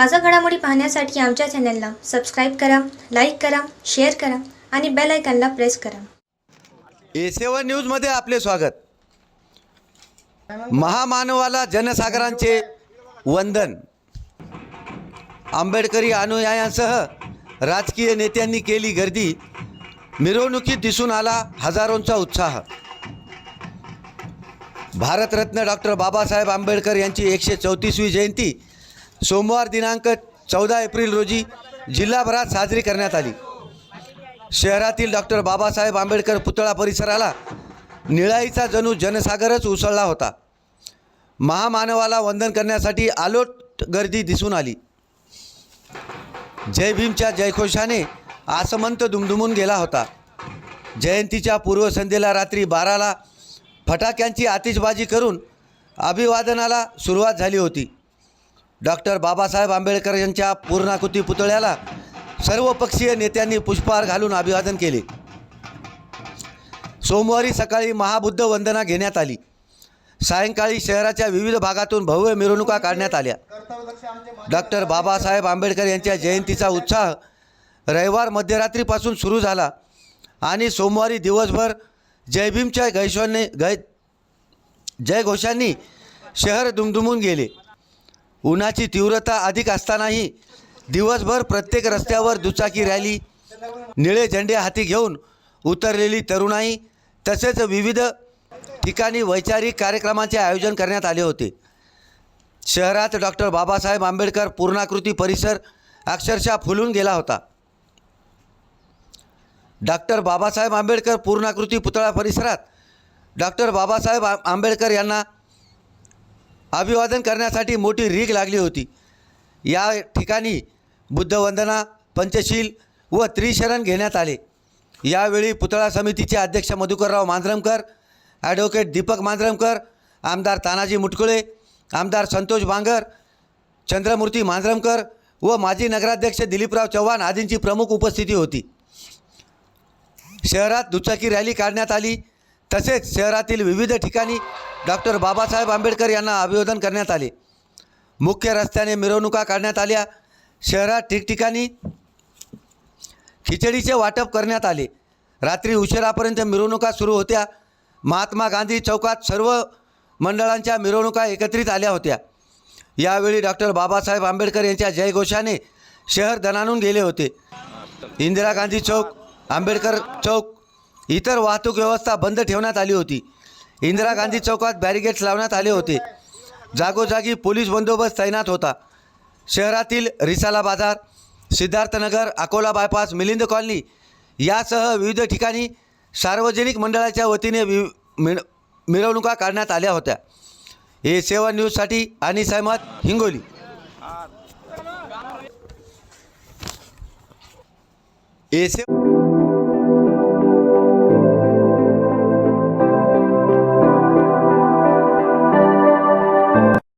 ताजा घडामोडी पाहण्यासाठी आमच्या चॅनलला सबस्क्राईब करा लाईक करा शेअर करा आणि बेल आयकॉनला प्रेस करा. ए सेवन न्यूजमध्ये आपले स्वागत. महामानवाला जनसागरांचे वंदन. आंबेडकरी अनुयायांसह राजकीय नेत्यांनी केली गर्दी. मिरवणुकीत दिसून आला हजारोंचा उत्साह. भारतरत्न डॉक्टर बाबासाहेब आंबेडकर यांची एकशे चौतीसवी जयंती सोमवार दिनांक चौदा एप्रिल रोजी जिल्हाभरात साजरी करण्यात आली. शहरातील डॉक्टर बाबासाहेब आंबेडकर पुतळा परिसराला निळाईचा जणू जनसागरच उसळला होता. महामानवाला वंदन करण्यासाठी आलोट गर्दी दिसून आली. जय भीमच्या जयघोषाने आसमंत दुमदुमून गेला होता. जयंतीच्या पूर्वसंध्येला रात्री बाराला फटाक्यांची आतिषबाजी करून अभिवादनाला सुरुवात झाली होती. डॉक्टर बाबासाहेब आंबेडकर यांच्या पूर्णाकृती पुतळ्याला सर्वपक्षीय नेत्यांनी पुष्पहार घालून अभिवादन केले. सोमवारी सकाळी महाबुद्ध वंदना घेण्यात आली. सायंकाळी शहराच्या विविध भागातून भव्य मिरवणुका काढण्यात आल्या. डॉक्टर बाबासाहेब आंबेडकर यांच्या जयंतीचा उत्साह रविवार मध्यरात्रीपासून सुरू झाला आणि सोमवारी दिवसभर जयभीमच्या गैश्वांनी गै जयघोषांनी शहर दुमदुमून गेले. उन्हाची तीव्रता अधिक असतानाही दिवसभर प्रत्येक रस्त्यावर दुचाकी रॅली निळे झेंडे हाती घेऊन उतरलेली तरुणाई तसेच विविध ठिकाणी वैचारिक कार्यक्रमांचे आयोजन करण्यात आले होते. शहरात डॉक्टर बाबासाहेब आंबेडकर पूर्णाकृती परिसर अक्षरशः फुलून गेला होता. डॉक्टर बाबासाहेब आंबेडकर पूर्णाकृती पुतळा परिसरात डॉक्टर बाबासाहेब आंबेडकर यांना अभिवादन करण्यासाठी मोठी रीग लागली होती. या ठिकाणी बुद्धवंदना पंचशील व त्रिशरण घेण्यात आले. यावेळी पुतळा समितीचे अध्यक्ष मधुकरराव मांजरमकर ॲडव्होकेट दीपक मांजरमकर आमदार तानाजी मुटकुळे आमदार संतोष बांगर चंद्रमूर्ती मांजरमकर व माजी नगराध्यक्ष दिलीपराव चव्हाण आदींची प्रमुख उपस्थिती होती. शहरात दुचाकी रॅली काढण्यात आली. तसेच शहरातील विविध ठिकाणी डॉक्टर बाबासाहेब आंबेडकर यांना अभिवादन करण्यात आले. मुख्य रस्त्याने मिरवणुका काढण्यात आल्या. शहरात ठिकठिकाणी खिचडीचे वाटप करण्यात आले. रात्री उशिरापर्यंत मिरवणुका सुरू होत्या. महात्मा गांधी चौकात सर्व मंडळांच्या मिरवणुका एकत्रित आल्या होत्या. यावेळी डॉक्टर बाबासाहेब आंबेडकर यांच्या जयघोषाने शहर दणानून गेले होते. इंदिरा गांधी चौक आंबेडकर चौक इतर वाहतूक व्यवस्था बंद ठेवण्यात आली होती. इंदिरा गांधी चौकात बॅरिगेट्स लावण्यात आले होते. जागोजागी पोलीस बंदोबस्त तैनात होता. शहरातील रिसाला बाजार सिद्धार्थनगर अकोला बायपास मिलिंद कॉलनी यासह विविध ठिकाणी सार्वजनिक मंडळाच्या वतीने वि मिर मिरवणुका काढण्यात आल्या होत्या. ए सेवा न्यूजसाठी आणि सहमत हिंगोली. ए सेवा